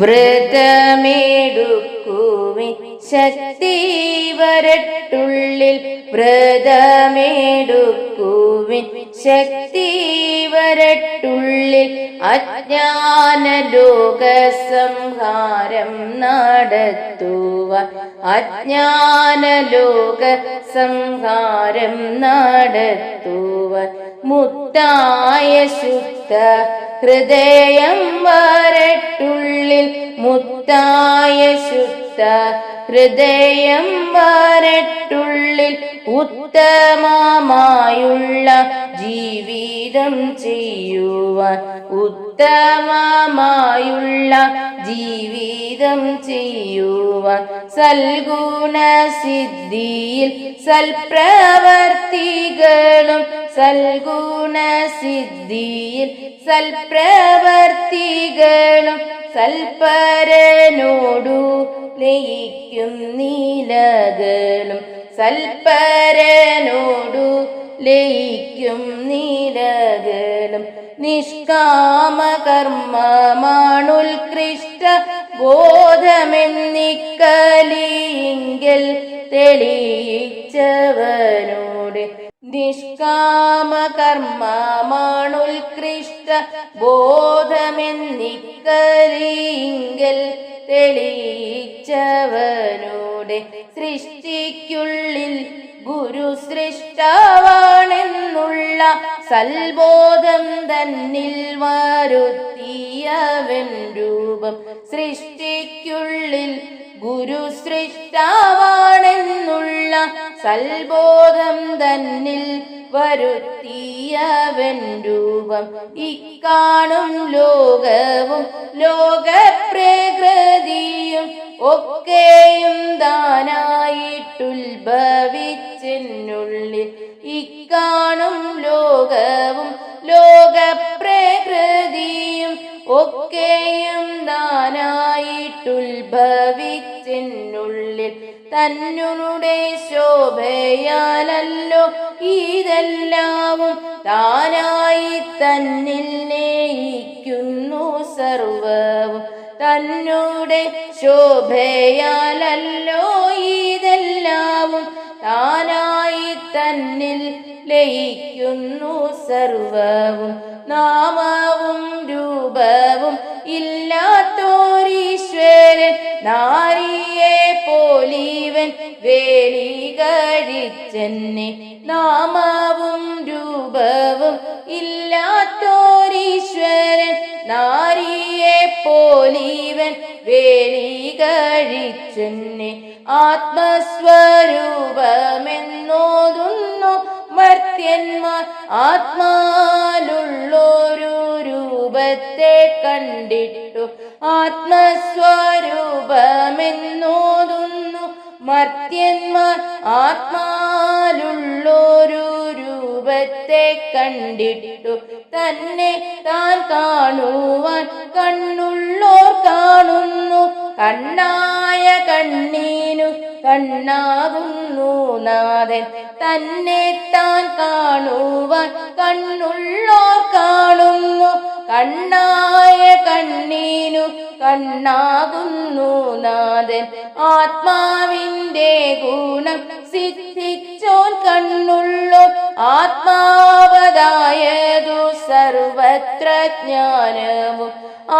വ്രതമേടുക്കുവിൻ. ശക്തി വരട്ടുള്ളിൽ വ്രതമേടുക്കുവിൻ. ശക്തി വരട്ടുള്ളിൽ അജ്ഞാന ലോക സംഹാരം നടത്തുവാൻ. അജ്ഞാന ലോക സംഹാരം നടത്തുവ മുത്തായ ശുദ്ധ ഹൃദയം വരട്ടുള്ളിൽ മുത്തായ ശുദ്ധ ഹൃദയം വരട്ടുള്ളിൽ ഉത്തമമായുള്ള ജീവിതം ചെയ്യുവാൻ ഉത്തമമായുള്ള ജീവിതം ചെയ്യുവാൻ സൽഗുണസിദ്ധിയിൽ സൽപ്രവർത്തികളും സൽഗുണ സിദ്ധിയിൽ സൽപ്രവർത്തികളും സൽപരനോടു ലയിക്കും നീലകളും. സൽപരനോടു ലയിക്കും നീലകളും. നിഷ്കാമകർമ്മമാണുൽകൃഷ്ട തെളിയിച്ചവനോട് ബോധമെന്നിക്കലിങ്കൽ തെളിയിച്ചവനോടെ സൃഷ്ടിക്കുള്ളിൽ ഗുരു സൃഷ്ടാവാണെന്നുള്ള സൽബോധം തന്നിൽ വരുത്തിയവൻ രൂപം സൃഷ്ടിക്കുള്ളിൽ ഗുരു സൃഷ്ടാവാണെന്നുള്ള സൽബോധം തന്നിൽ വരുത്തിയവൻ രൂപം. ഇക്കാണും ലോകവും ലോകപ്രകൃതിയും ഒക്കെയും ദാനായിട്ടുത്ഭവിച്ചെന്നുള്ളിൽ ഇക്കാണും ലോകവും ലോകപ്രകൃതിയും ഒക്കെയും ദാനായിട്ടുത്ഭവിച്ചെന്നുള്ളിൽ തന്നുടെ ശോഭയാലല്ലോ. ഇതെല്ലാവും താനായി തന്നിൽ നേയിക്കുന്നു സർവവും. തന്നുടെ ശോഭയാലല്ലോ. ഇതെല്ലാവും താനായി തന്നിൽ ലയിക്കുന്നു സർവവും. നാമവും രൂപവും ഇല്ലാത്തോരീശ്വരൻ നാരിയെ പോലീവൻ വേലി കഴിച്ചെന്നെ നാമവും രൂപവും ഇല്ലാത്തോരീശ്വരൻ നാരിയെ പോലീവൻ വേലി കഴിച്ചെന്നെ ആത്മസ്വരൂപമെന്നോതുന്നു മർത്യന്മാർ ആത്മാലുള്ളൊരു രൂപത്തെ കണ്ടിട്ടു ആത്മസ്വരൂപമെന്നോതുന്നു മർത്യന്മാർ ആത്മാലുള്ളൊരു രൂപത്തെ കണ്ടിട്ടു. തന്നെ താൻ കാണുവാൻ കണ്ണുള്ളോർ കാണുന്നു. കണ്ണായ കണ്ണീനു കണ്ണാകുന്നു നാഥൻ. തന്നെ താൻ കാണുവാൻ കണ്ണുള്ളോർ കാണുന്നു. കണ്ണായ കണ്ണീനു കണ്ണാകുന്നു നാഥൻ. ആത്മാവിന്റെ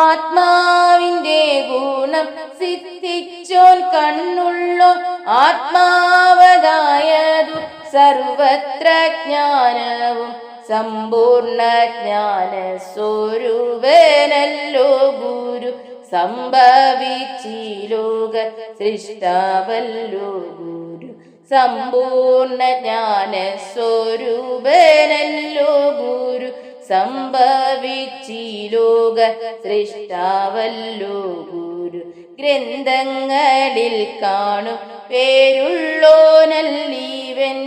ആത്മാവിന്റെ ഗുണം സിദ്ധിച്ചോൻ കണ്ണുള്ളോ ആത്മാവതായതു സർവത്ര ജ്ഞാനവും സമ്പൂർണ ജ്ഞാന സ്വരൂപനല്ലോ ഗുരു സംഭവിച്ചിലോക സൃഷ്ടാവല്ലോ ഗുരു സമ്പൂർണ ജ്ഞാന സ്വരൂപനല്ലോ ഗുരു സംഭവിച്ചിലോക സൃഷ്ടാവല്ലോ ഗുരു. ഗ്രന്ഥങ്ങളിൽ കാണും പേരുള്ളോനല്ലീവൻ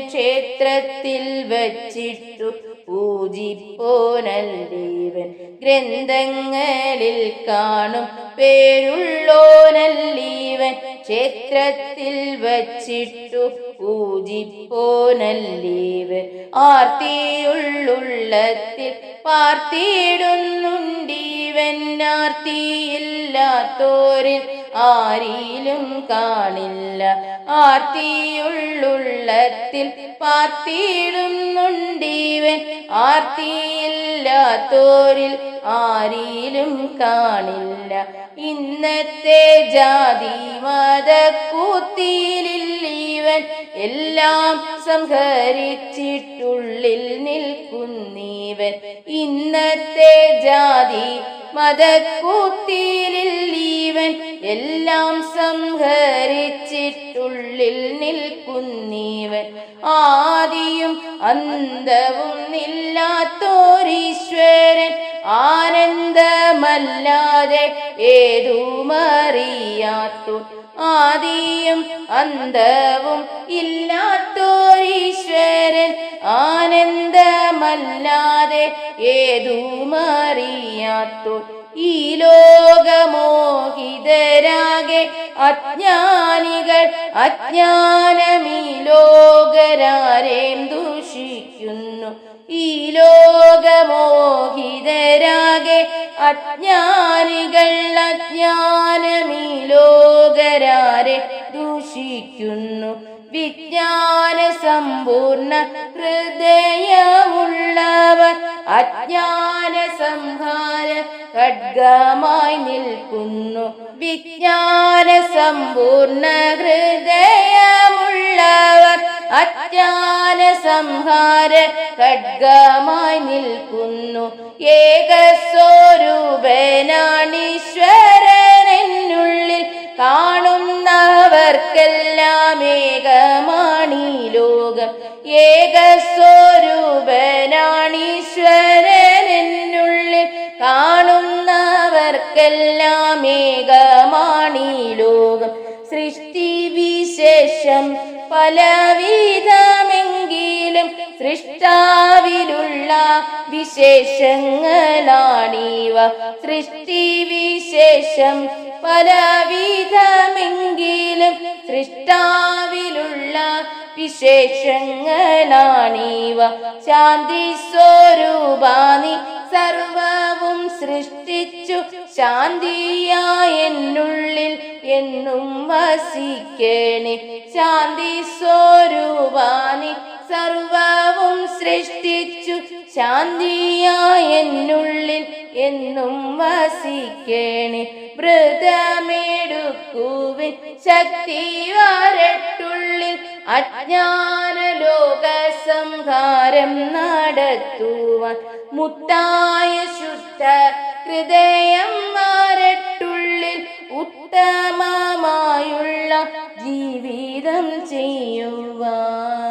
ക്ഷേത്രത്തിൽ വച്ചിട്ടു പൂജിപ്പോനല്ലീവൻ ഗ്രന്ഥങ്ങളിൽ കാണും പേരുള്ളോനല്ലീവൻ ക്ഷേത്രത്തിൽ വച്ചിട്ടു പൂജിപ്പോനല്ലീവ്. ആർത്തിയുള്ളുള്ളത്തിൽ പാർത്തിയിടുന്നുണ്ടീവൻ. ആർത്തിയില്ലാത്തോരിൽ ആരിലും കാണില്ല. ആർത്തിയുള്ളുള്ളത്തിൽ പാർത്തിയിടുന്നുണ്ടീവൻ. ആർത്തിയില്ലാത്തോരിൽ ആരിലും കാണില്ല. ഇന്നത്തെ ജാതി മതക്കൂത്തിയിലില്ലീവൻ എല്ലാം സംഹരിച്ചിട്ടുള്ളിൽ നിൽക്കുന്നീവൻ. ഇന്നത്തെ ജാതി മതക്കൂത്തിയിലില്ലീവൻ എല്ലാം സംഹരിച്ചിട്ടുള്ളിൽ നിൽക്കുന്നീവൻ. ആദിയും അന്തവും ഇല്ലാത്തോരീശ്വരൻ ആനന്ദമല്ലാതെ ഏതുമറിയാത്തു ആദിയും അന്തവും ഇല്ലാത്തോരീശ്വരൻ ആനന്ദമല്ലാതെ ഏതുമറിയാത്തു. ഈ ലോകമോഹിതരാകെ അജ്ഞാനികൾ അജ്ഞാനമീ ലോകരാരേം ദൂഷിക്കുന്നു. ഈ ലോകമോഹിതരാകെ അജ്ഞാനികൾ അജ്ഞാനമീ ദൂഷിക്കുന്നു വിജ്ഞാന സമ്പൂർണ ഹൃദയമുള്ളവർ അജ്ഞാന സംഹാര ഖഡ്ഗമായി നിൽക്കുന്നു. വിജ്ഞാന സമ്പൂർണ ഹൃദയമുള്ളവർ അജ്ഞാന സംഹാര ഖഡ്ഗമായി നിൽക്കുന്നു. ഏകസ്വരൂപനാണീശ്വരനുള്ളിൽ ഏകമാണീ ലോകം. ഏകസ്വരൂപനാണീശ്വരനുള്ളിൽ കാണുന്നവർക്കെല്ലാം ഏകമാണി ലോകം. സൃഷ്ടിവിശേഷം പലവിധമെങ്കിലും സൃഷ്ടാവിലുള്ള വിശേഷങ്ങളാണിവ. സൃഷ്ടിവിശേഷം പലവിധമെങ്കിലും സൃഷ്ടാവിലുള്ള വിശേഷങ്ങളാണിവ. ശാന്തി സ്വരൂപാനി സർവവും സൃഷ്ടിച്ചു. ശാന്തിയായ എന്നുള്ളിൽ എന്നും വസിക്കണേ. ശാന്തി സ്വരൂപാനി സർവവും സൃഷ്ടിച്ചു. ശാന്തിയായ എന്നുള്ളിൽ എന്നും വസിക്കണേ. വ്രതമെടുക്കുവിൻ ശക്തി വരട്ടുള്ളിൽ അജ്ഞാന ലോക സംഹാരം നടത്തുവാൻ മുത്തായ ശുദ്ധ ഹൃദയം വരട്ടുള്ളിൽ ഉത്തമമായുള്ള ജീവിതം ചെയ്യുവാൻ